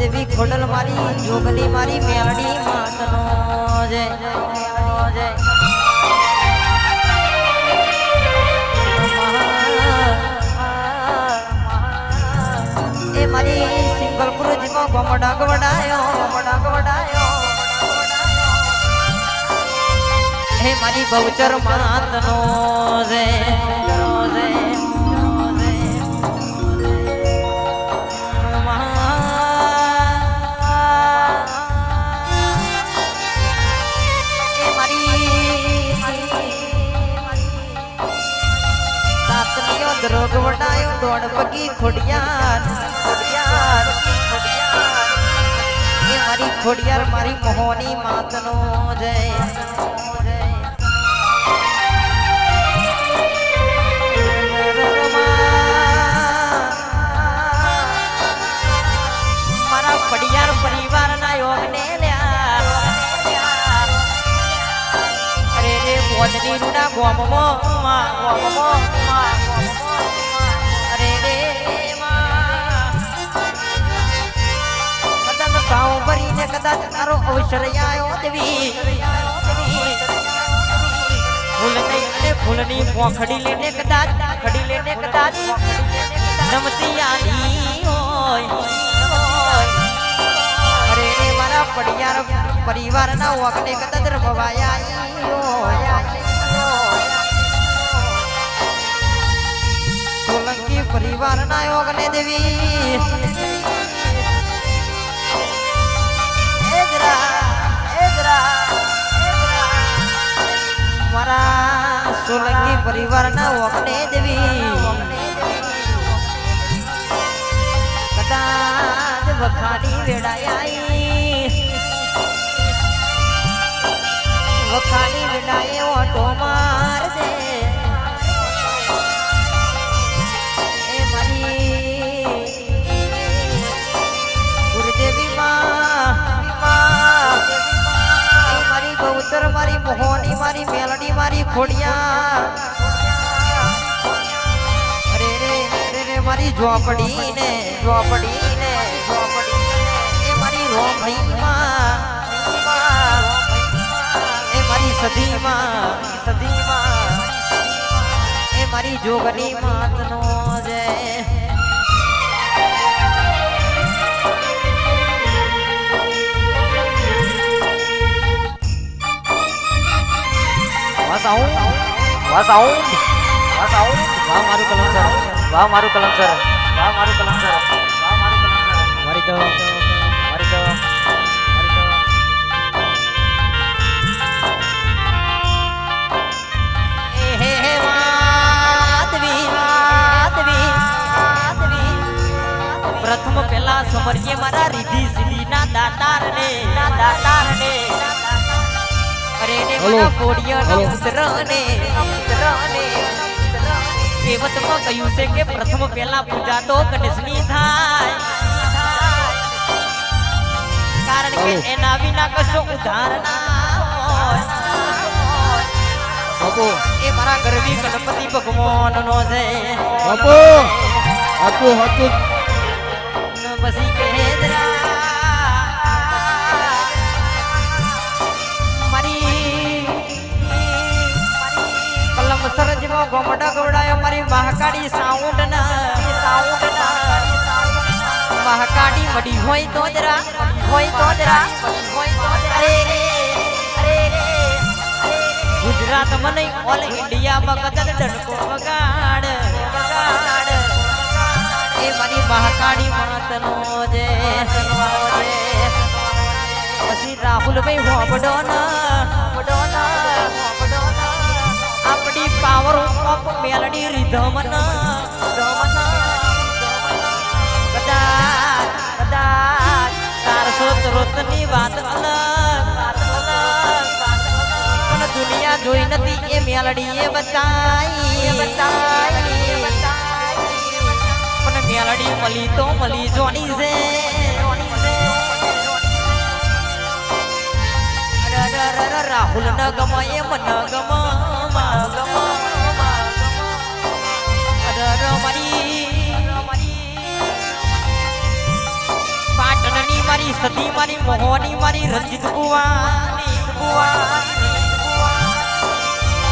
ગુરુદેવી ખોડલ મારી, જોગલી મારી મેલડી માતનો જય જય એ મારી સિંગલ ગુરુજીમાં ગમડા ગવડાયો ગમડા ગવડાયો હે મારી બહુચર માતનો જય જય. દ્રોગ વટાયો દોડ પગી ખોડિયાર ખોડિયાર એ મારી ખોડિયાર, મારી મોહની માતનો જય. મારા પડિયાર પરિવારના યોગને લ્યા. અરે રે મોદની રૂડા ગોમમો ગોમમો. ભાવ ભરીને કદાચ તારો અવસર આવ્યો દેવી. ફૂલ નહીં અને ફૂલની પોખડી લઈને કદાચ, ખડી લઈને કદાચ નમતી આની હોય. અરે રે, મારા પડિયાર પરિવારના વખતે કદાચ રમવાયા સોલંકી પરિવારના યોગને દેવી. મારા સોલંકી પરિવારના વગને દેવી કદાચ વખાણી વેડાઈ. વખાણી વેડાએ ઓટો માર દે મારી મેલડી મારી ખોડિયા. અરે રે અરે રે, મારી ઝોપડી ને ઝોપડી ને ઝોપડી એ મારી રોમઈમાં એ મારી સદીમાં સદીમાં એ મારી જોગની માતનો જય સાઉન્ડ વાહ સાઉન્ડ વાહ, મારું કલમ સર વાહ, મારું કલમ સર વાહ, મારું કલમ સર વાહ, મારું કલમ સર મારી તો, મારી પ્રથમ પેલા સમરીએ મારા રીધી સીધી ના દાતાર ને ના દાતાર ને મારા કોડિયા ના પુત્ર ને પુત્ર ને કહેવતમાં કહ્યું છે કે પ્રથમ પહેલા પૂજા તો ગણેશની થાય. કારણ કે એના વિના કશો ઉધાર એ મારા ગરવી ગણપતિ ભગવાન નો છે. બાપુ. હાચું હાચું સરજમાં ગવડાય મારી મહાકાળી સાઉન્ડ ના ના મહાકાળી મડી હોય તો જરા, હોય તો જરા. હોય ગુજરાત મને ઓલ ઇન્ડિયામાં કદન ડનકો વગાડ વગાડ. એ મારી મહાકાળી માતનો જે પછી રાહુલભાઈ હોબડો હોબડો હોબડો આપણી પાવર ઓફ મેલડી રિધમ ત્રોતની વાત પણ દુનિયા જોઈ નથી એ મેલડીએ બતાઈ. બતાઈ પણ મેલડી મળી તો મળી જોની છે રાહુલ ન ગમ, એમ ન ગમો ગમ પાટણની મારી સતી મારી, મોહની મારી, રંજીત કુવાની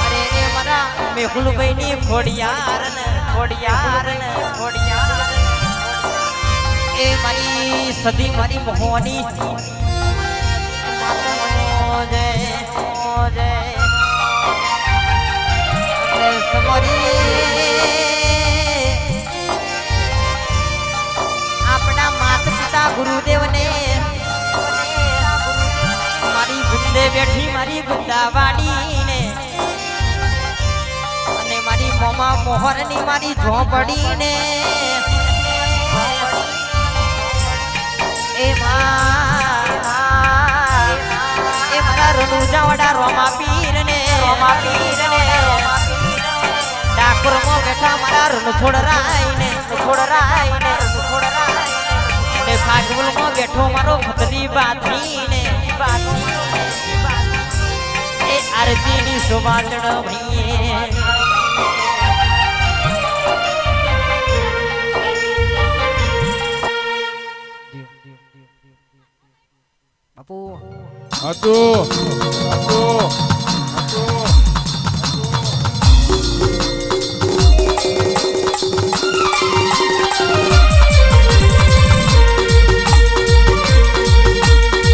અરે મારા મેહુલભાઈ ની ખોડિયાર ખોડિયાર ખોડિયાર એ મારી સદી મારી, મોહની. આપણા માતા પિતા ગુરુદેવને, મારી ગુંદે બેઠી મારી ગુંદાવાડીને અને મારી મોમા મોહરની મારી ઝોપડીને એ મારા રણુજાવાડા રોમા પીરને રોમા પીરને ડાકોરમાં બેઠા મારા રણછોડ રાયને રણછોડ રાયને રણછોડ રાયને ને ફાગુલમાં બેઠો મારો ખતરી બાથીને બાથીને એ આરતીની શોભા ચડવણીએ બાપુ. હતું હતું હતું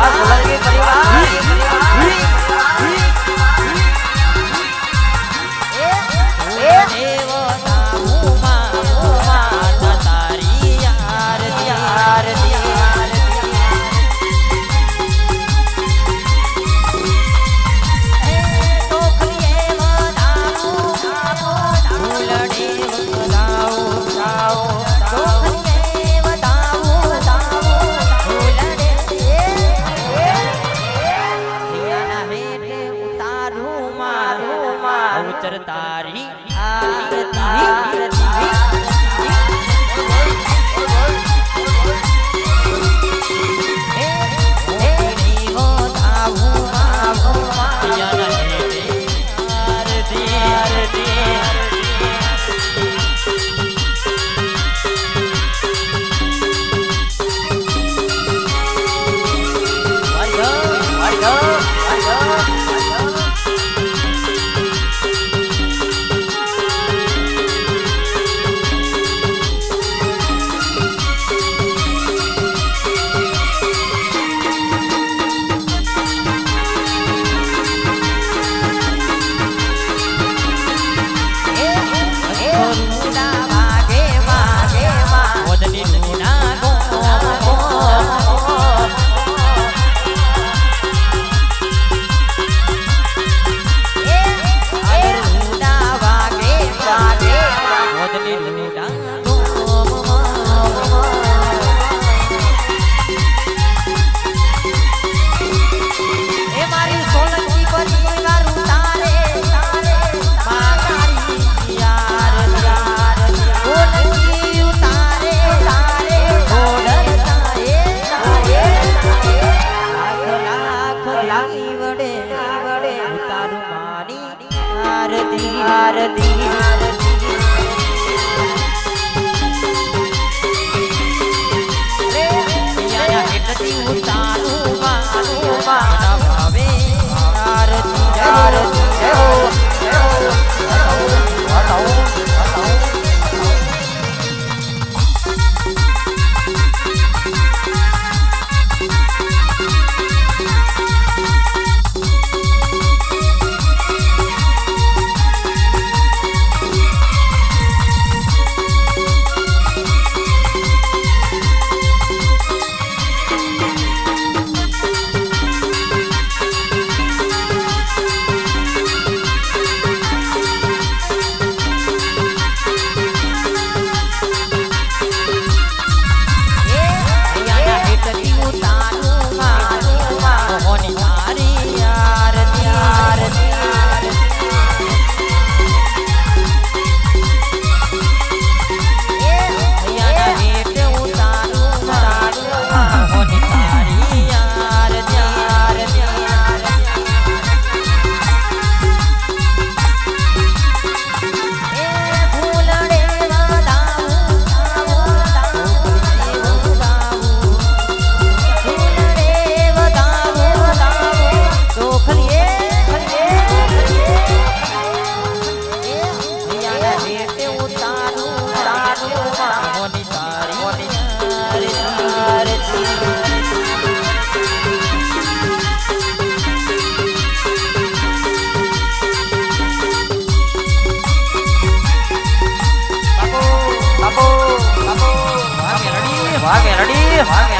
와. ચરતારી આ આરતી આરતી હું તારું મારું મારા ભાવે આરતી આરતી Mọi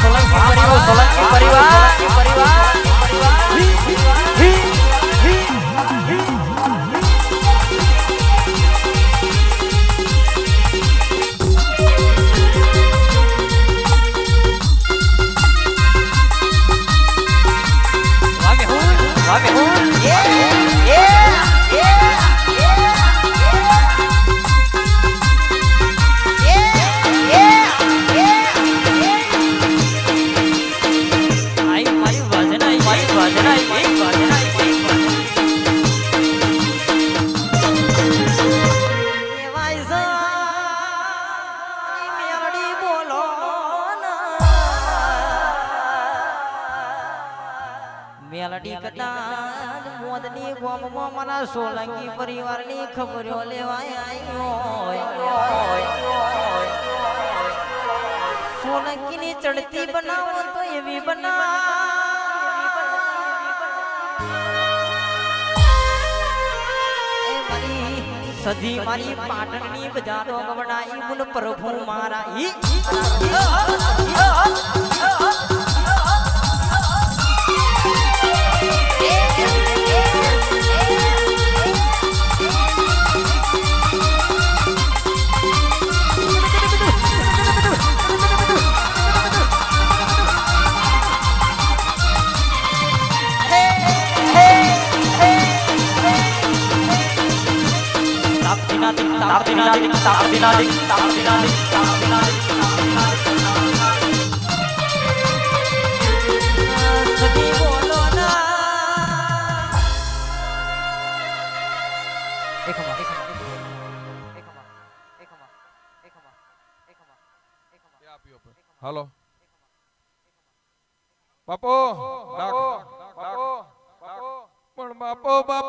સોલંકી પરિવાર. સોલંકીની ચડતી બનાવો તો એવી બનાવ સધી મારી પાટણની બજારો ગવડાઈ મુન પ્રભુ મારા ઈ. સધી બોલો ના હાલો બાપો ડાક બાપો બાપો પણ બાપો બાપો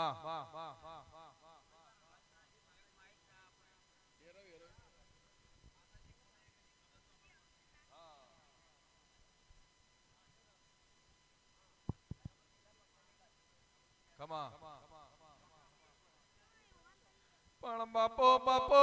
માં Come on. પણ બાપો બાપો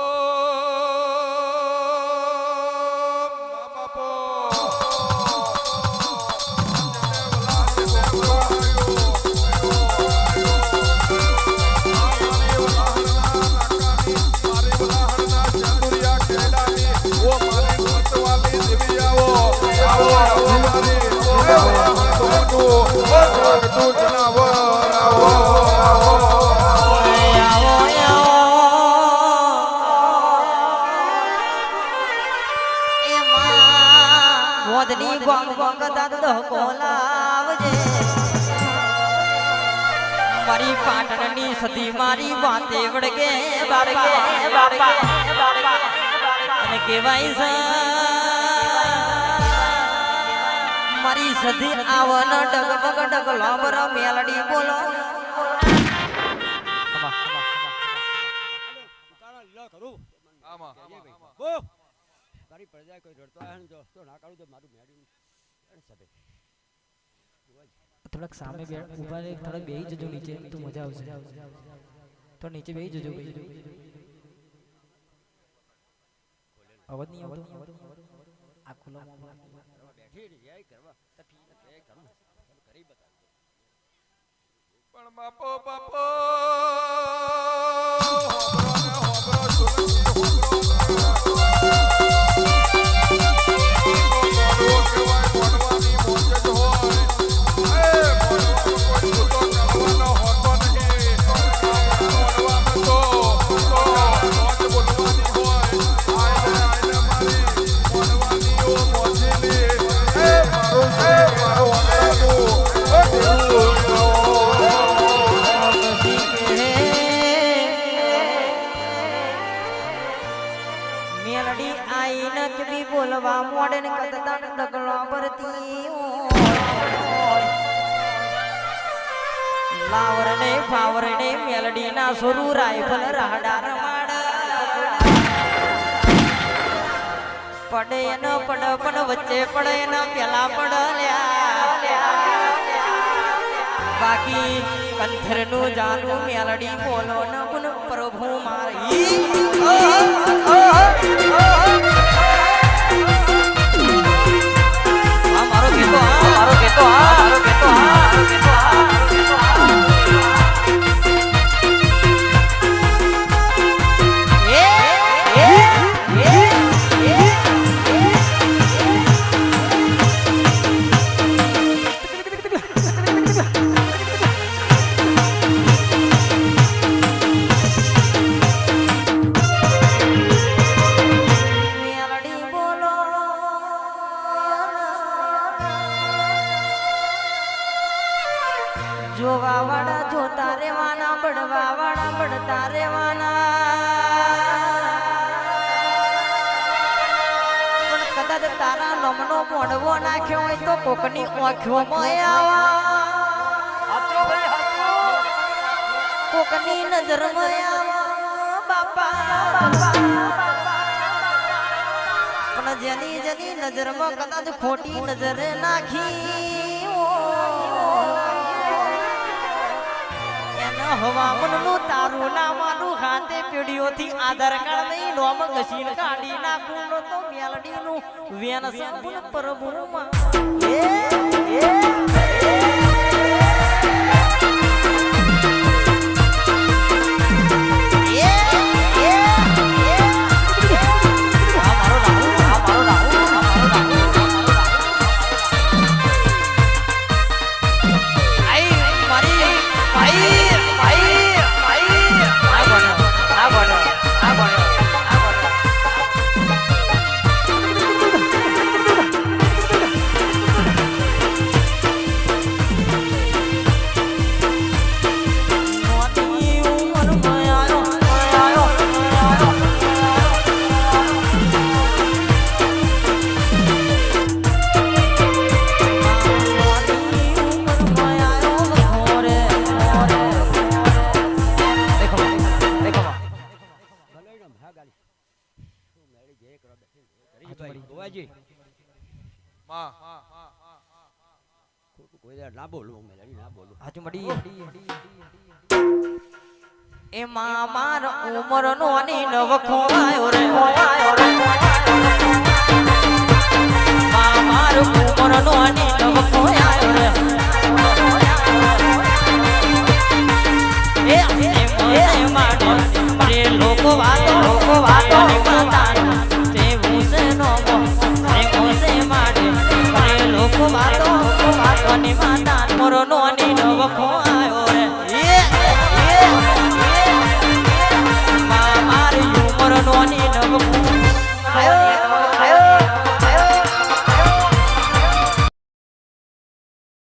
સદી મારી વાતે વળગે અને કેવાય છે, મારી સદી આવન ડગમગ ડગલો બર મેલડી બોલો. પ્રજા કોઈ રડતો આવે ને જો તો ના કાઢું તો મારું મેળ્યું સભે થોડાક સામે ઊભા રહી, થોડાક બેહી જજો નીચે, તો મજા આવશે. તો નીચે બેહી જજો અવાજ નહીં આવતો? આ ખુલ્લો પણ બાપો બાપો! ફાવરને મેલડીના સુરુ રાયફલ રાડા રમાડ. પડે એનો પડ, પણ વચ્ચે પડે એનો પેલા પડ લ્યા બાકી કંથરનું જાનું મેલડી બોલો ન પ્રભુ મારી. લમનો નાખ્યો હોય તો કોકની ઓખોમાં આવા. કોકની નજરમાં આવા. બાપા પણ જેની જેની નજરમાં કદાચ ખોટી નજરે નાખી એના હવામનનું તારું નામાનું હાથે પેઢીઓથી આધાર કાર્ડ નહીં નોમ ઘસીને કાઢી નાખું, નો તો મેલડીનું વેન સંપૂર્ણ પ્રભુમાં કોઈ ના બોલું મેળી ના બોલું હાચું મળી એ મામાર ઉમર નો ની નવખો આયો રે આયો રે મામાર ઉમર નો ની નવખો આયો રે એ એ એ રે લોકો વાતો લોકો વાતો. માતા તે ભૂસે નો રે ભૂસે માડે રે લોકો વાતો અને માતા મોરો નો અને નવખો આવ્યો રે. મારી મોરો નો અને